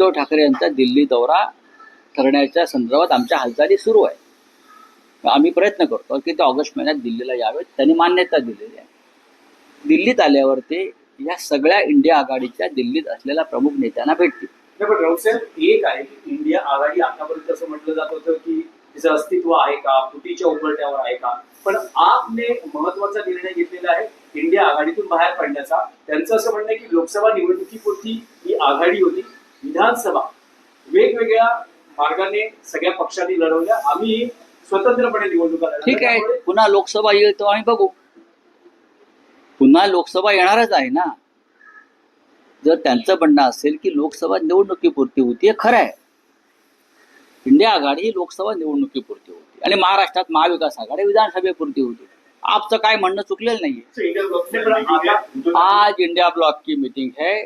उद्धव ठाकरे यांचा दिल्ली दौरा ठरण्याच्या संदर्भात आमच्या हालचाली सुरू आहे. आम्ही प्रयत्न करतो की ते ऑगस्ट महिन्यात दिल्लीला यावेत त्यांनी मान्यता दिलेली आहे. दिल्लीत आल्यावर ते या सगळ्या इंडिया आघाडीच्या दिल्लीत असलेल्या प्रमुख नेत्यांना भेटतील पण राऊत साहेब एक आहे की इंडिया आघाडी आतापर्यंत असं म्हटलं जात होतं की तिचं अस्तित्व आहे का फुटीच्या उघडट्यावर आहे का पण आपने महत्त्वाचा निर्णय घेतलेला आहे इंडिया आघाडीतून बाहेर पडण्याचा. त्यांचं असं म्हणणं आहे की लोकसभा निवडणुकीपुरती ही आघाडी होती. विधानसभा वेगवेगळ्या मार्गाने सगळ्या पक्षांनी लढवल्या. आम्ही स्वतंत्रपणे निवडणुका. ठीक आहे. पुन्हा लोकसभा येईल तो आम्ही बघू. पुन्हा लोकसभा येणारच आहे ना? जर त्यांचं म्हणणं असेल की लोकसभा निवडणुकीपुरती होती हे खरं आहे. इंडिया आघाडी ही लोकसभा निवडणुकीपुरती होती. आणि महाराष्ट्रात महाविकास आघाडी विधानसभेपुरती होती. आपचं काय म्हणणं चुकलेलं नाहीये. आज इंडिया ब्लॉक की मीटिंग है